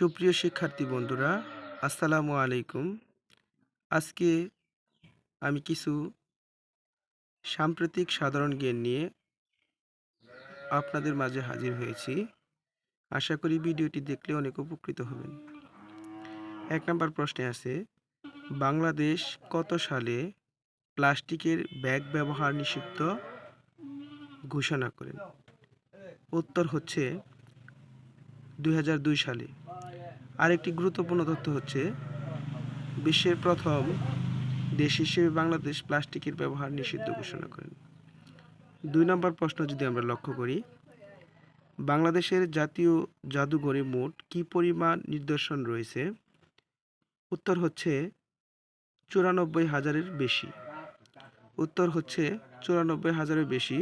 সুপ্রিয় শিক্ষার্থী বন্ধুরা, আসসালামু আলাইকুম। আজকে আমি কিছু সাম্প্রতিক সাধারণ জ্ঞান নিয়ে আপনাদের মাঝে হাজির হয়েছি। আশা করি ভিডিওটি দেখলে অনেক উপকৃত হবেন। এক নম্বর প্রশ্নে আছে, বাংলাদেশ কত সালে প্লাস্টিকের ব্যাগ ব্যবহার নিষিদ্ধ ঘোষণা করেন? উত্তর হচ্ছে দু হাজার দুই সালে। আরেকটি গুরুত্বপূর্ণ তথ্য হচ্ছে, বিশ্বের প্রথম দেশ হিসেবে বাংলাদেশ প্লাস্টিকের ব্যবহার নিষিদ্ধ ঘোষণা করেন। দুই নম্বর প্রশ্ন যদি আমরা লক্ষ্য করি, বাংলাদেশের জাতীয় জাদুঘরে মোট কী পরিমাণ নিদর্শন রয়েছে? উত্তর হচ্ছে চুরানব্বই হাজারের বেশি। উত্তর হচ্ছে চুরানব্বই হাজারের বেশি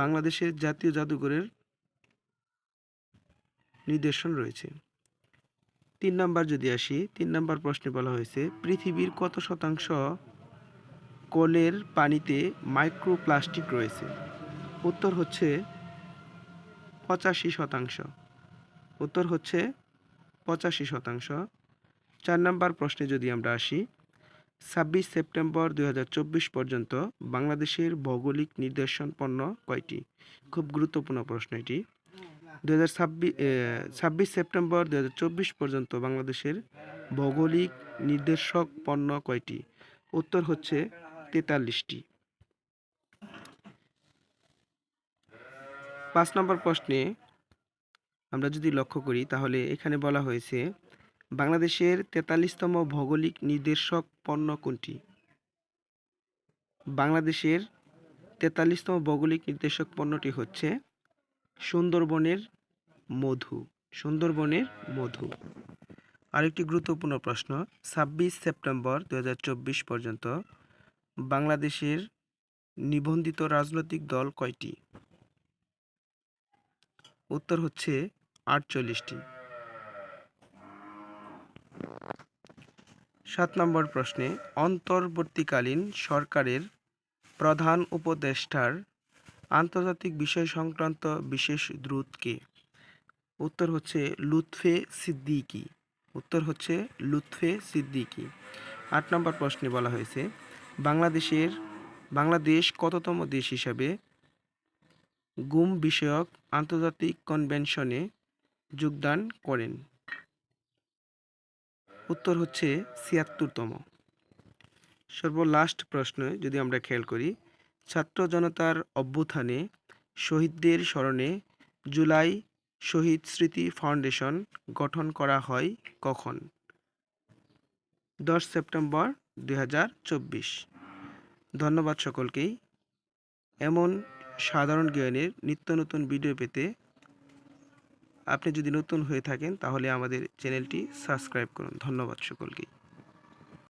বাংলাদেশের জাতীয় জাদুঘরের নিদর্শন রয়েছে। তিন নাম্বার যদি আসি, তিন নাম্বার প্রশ্নে বলা হয়েছে, পৃথিবীর কত শতাংশ কলের পানিতে মাইক্রোপ্লাস্টিক রয়েছে? উত্তর হচ্ছে পঁচাশি শতাংশ। উত্তর হচ্ছে পঁচাশি শতাংশ। চার নাম্বার প্রশ্নে যদি আমরা আসি, ছাব্বিশ সেপ্টেম্বর দু হাজার চব্বিশ পর্যন্ত বাংলাদেশের ভৌগোলিক নির্দেশন পণ্য কয়টি? খুব গুরুত্বপূর্ণ প্রশ্ন এটি। দু ছাব্বিশ সেপ্টেম্বর দু হাজার চব্বিশ পর্যন্ত বাংলাদেশের ভৌগোলিক নির্দেশক পণ্য কয়টি? উত্তর হচ্ছে তেতাল্লিশটি। পাঁচ নম্বর প্রশ্নে আমরা যদি লক্ষ্য করি, তাহলে এখানে বলা হয়েছে, বাংলাদেশের তেতাল্লিশতম ভৌগোলিক নির্দেশক পণ্য কোনটি? বাংলাদেশের তেতাল্লিশতম ভৌগোলিক নির্দেশক পণ্যটি হচ্ছে সুন্দরবনের মধু সুন্দরবনের মধু। আরেকটি গুরুত্বপূর্ণ প্রশ্ন, ছাব্বিশ সেপ্টেম্বর দু হাজার চব্বিশ পর্যন্ত বাংলাদেশের নিবন্ধিত রাজনৈতিক দল কয়টি? উত্তর হচ্ছে আটচল্লিশটি। সাত নম্বর প্রশ্নে, অন্তর্বর্তীকালীন সরকারের প্রধান উপদেষ্টার আন্তর্জাতিক বিষয় সংক্রান্ত বিশেষ দ্রুত কে উত্তর হচ্ছে লুৎফে সিদ্দিকি। উত্তর হচ্ছে লুৎফে সিদ্দিকি। আট নম্বর প্রশ্নে বলা হয়েছে, বাংলাদেশের, বাংলাদেশ কততম দেশ হিসাবে গুম বিষয়ক আন্তর্জাতিক কনভেনশনে যোগদান করেন? উত্তর হচ্ছে ছিয়াত্তরতম। সর্বলাস্ট প্রশ্ন যদি আমরা খেয়াল করি ছাত্র জনতার অভ্যুত্থানে শহীদদের স্মরণে জুলাই শহীদ স্মৃতি ফাউন্ডেশন গঠন করা হয় কখন? দশ সেপ্টেম্বর দু হাজার চব্বিশ। ধন্যবাদ সকলকেই। এমন সাধারণ জ্ঞানের নিত্য নতুন ভিডিও পেতে আপনি যদি নতুন হয়ে থাকেন তাহলে আমাদের চ্যানেলটি সাবস্ক্রাইব করুন। ধন্যবাদ সকলকেই।